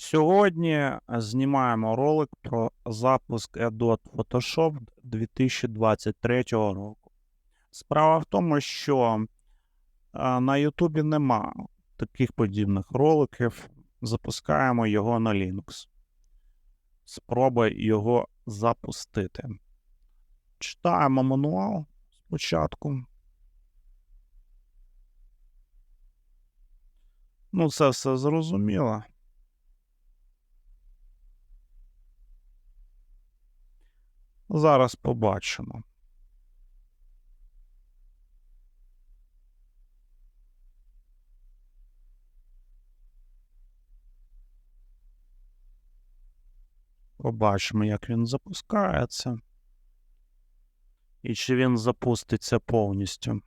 Сьогодні знімаємо ролик про запуск Adobe Photoshop 2023 року. Справа в тому, що е, на Ютубі нема таких подібних роликів. Запускаємо його на Linux. Спроба його запустити. Читаємо мануал спочатку. Ну, це все зрозуміло. Зараз побачимо. Побачимо, як він запускається. І чи він запуститься повністю.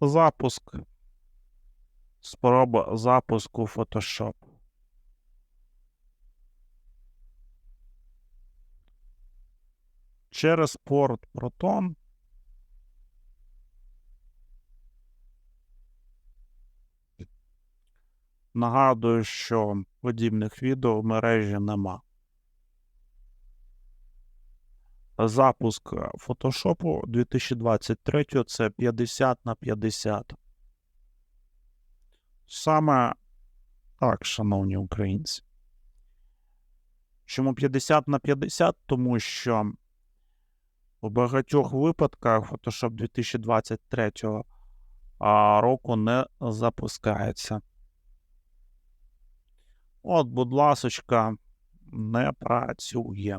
Запуск. Спроба запуску Photoshop. Через порт Proton. Нагадую, що подібних відео в мережі нема. Запуск Photoshop 2023 це 50 на 50. Саме так, шановні українці. Чому 50 на 50? Тому що у багатьох випадках Photoshop 2023 року не запускається. От, будь ласочка, не працює.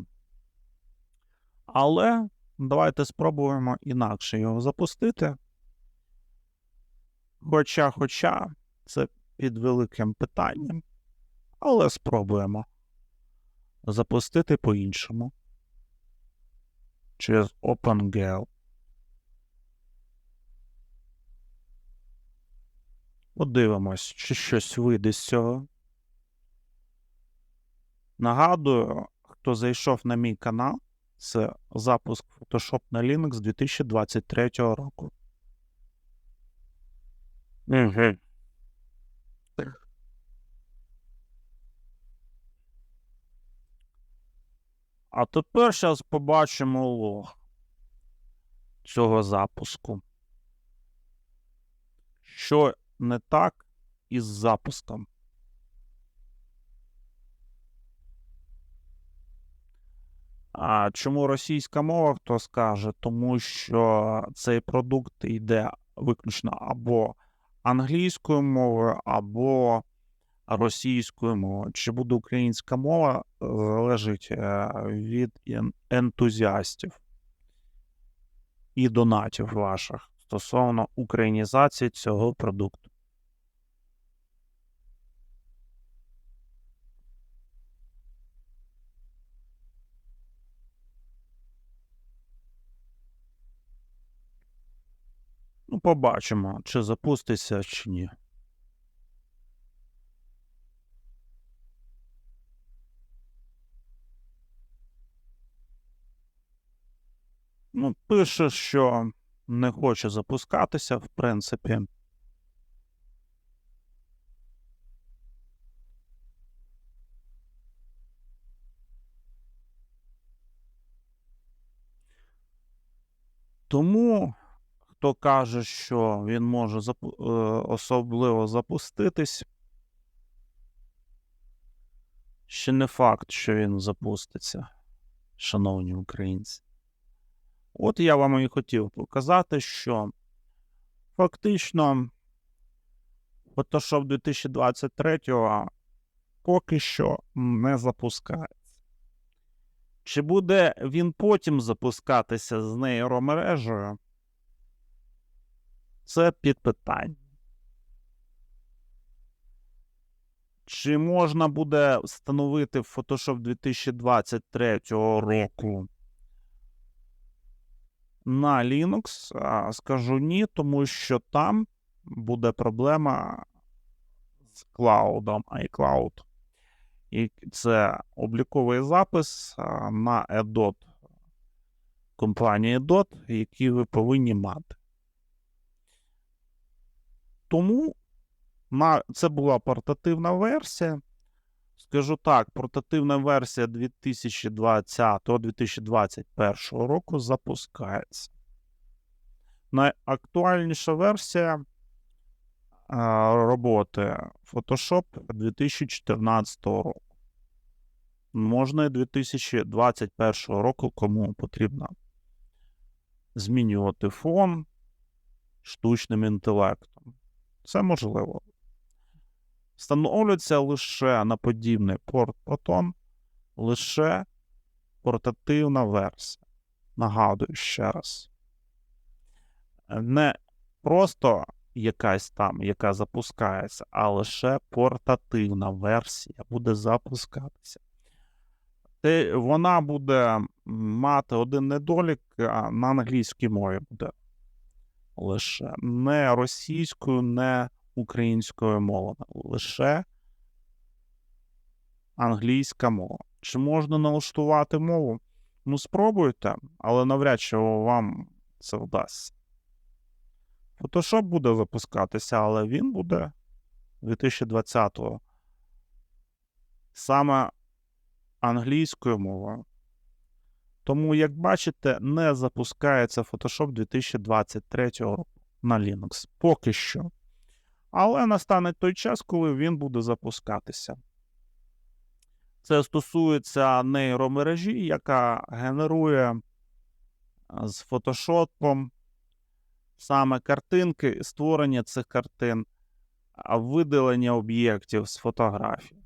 Але давайте спробуємо інакше його запустити. Хоча, хоча, це під великим питанням. Але спробуємо запустити по-іншому. Через OpenGL. Подивимось, чи щось вийде з цього. Нагадую, хто зайшов на мій канал, це запуск Photoshop на Linux 2023 року. Угу. А тепер зараз побачимо лог цього запуску. Що не так із запуском. А чому російська мова, хто скаже? Тому що цей продукт йде виключно або англійською мовою, або російською мовою. Чи буде українська мова, залежить е, від ентузіастів і донатів ваших стосовно українізації цього продукту. Ну, побачимо, чи запуститься, чи ні. Ну, пише, що не хоче запускатися, в принципі. Тому, хто каже, що він може запу- е, особливо запуститись, ще не факт, що він запуститься, шановні українці. От я вам і хотів показати, що фактично Photoshop 2023 поки що не запускається. Чи буде він потім запускатися з нейромережею? Це під питання. Чи можна буде встановити в Photoshop 2023 року на Linux? Скажу ні, тому що там буде проблема з клаудом iCloud. І це обліковий запис на EDOT компанії EDOT, який ви повинні мати. Тому це була портативна версія. Скажу так, портативна версія 2020-2021 року запускається. Найактуальніша версія роботи Photoshop 2014 року. Можна і 2021 року, кому потрібно змінювати фон штучним інтелектом. Це можливо. Встановлюється лише на подібний порт Proton лише портативна версія. Нагадую ще раз. Не просто якась там, яка запускається, а лише портативна версія буде запускатися. Вона буде мати один недолік, а на англійській мові буде лише не російською, не українською мовою, лише англійська мова. Чи можна налаштувати мову? Ну, спробуйте, але навряд чи вам це вдасться. Photoshop буде запускатися, але він буде 2020-го. Саме англійською мовою. Тому, як бачите, не запускається Photoshop 2023 року на Linux. Поки що. Але настане той час, коли він буде запускатися. Це стосується нейромережі, яка генерує з Photoshop саме картинки, створення цих картин, видалення об'єктів з фотографій.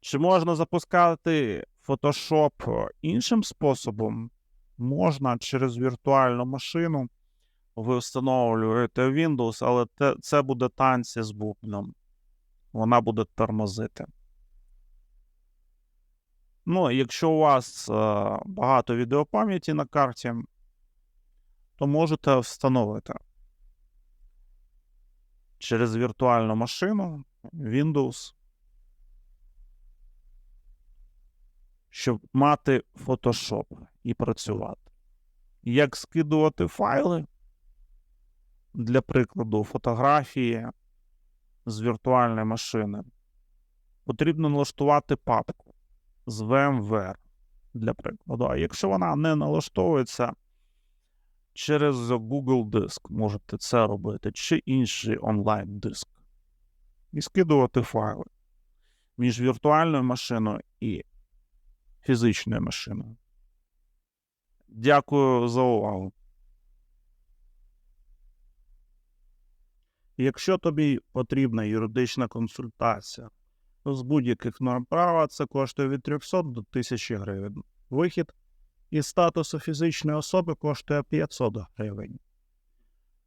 Чи можна запускати Photoshop іншим способом? Можна через віртуальну машину. Ви встановлюєте Windows, але те, це буде танці з бубном. Вона буде тормозити. Ну, якщо у вас е, багато відеопам'яті на карті, то можете встановити через віртуальну машину Windows, щоб мати Photoshop і працювати. Як скидувати файли, для прикладу, фотографії з віртуальної машини, потрібно налаштувати папку з VMware, для прикладу. А якщо вона не налаштовується, через Google Диск можете це робити, чи інший онлайн-диск. І скидувати файли між віртуальною машиною і фізичною машиною. Дякую за увагу. Якщо тобі потрібна юридична консультація з будь-яких норм права, це коштує від 300 до 1000 гривень. Вихід із статусу фізичної особи коштує 500 гривень.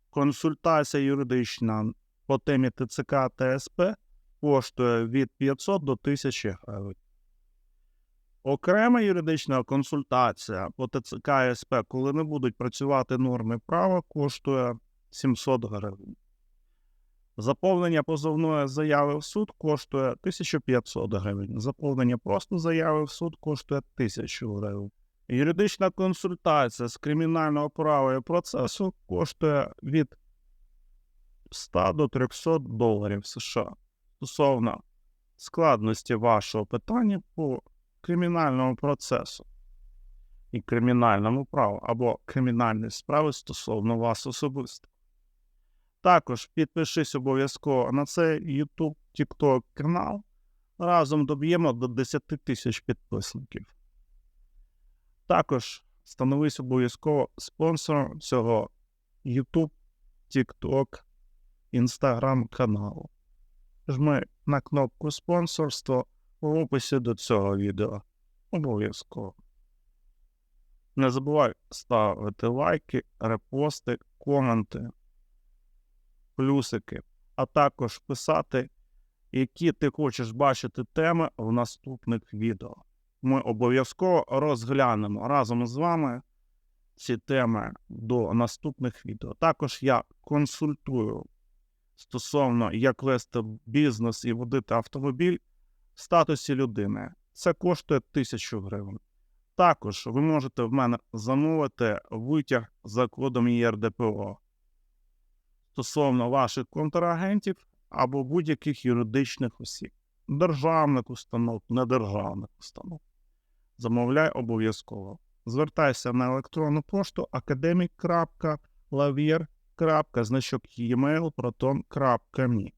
Консультація юридична по темі ТЦК та СП коштує від 500 до 1000 гривень. Окрема юридична консультація по ТЦК СП, коли не будуть працювати норми права, коштує 700 гривень. Заповнення позовної заяви в суд коштує 1500 гривень. Заповнення просто заяви в суд коштує 1000 гривень. Юридична консультація з кримінального права і процесу коштує від 100 до 300 доларів США стосовно складності вашого питання по кримінальному процесу і кримінальному праву або кримінальної справи стосовно вас особисто. Також підпишись обов'язково на цей YouTube TikTok канал. Разом доб'ємо до 10 тисяч підписників. Також становись обов'язково спонсором цього YouTube, TikTok, Instagram каналу. Жми на кнопку спонсорство в описі до цього відео. Обов'язково. Не забувай ставити лайки, репости, коменти, плюсики, а також писати, які ти хочеш бачити теми в наступних відео ми обов'язково розглянемо разом з вами ці теми до наступних відео. Також я консультую стосовно як вести бізнес і водити автомобіль в статусі людини. Це коштує тисячу гривень. Також ви можете в мене замовити витяг за кодом ЄРДПО. Стосовно ваших контрагентів, або будь-яких юридичних осіб, державних установ, недержавних установ. Замовляй обов'язково. Звертайся на електронну пошту academic.lavier.значок e-mail proton.me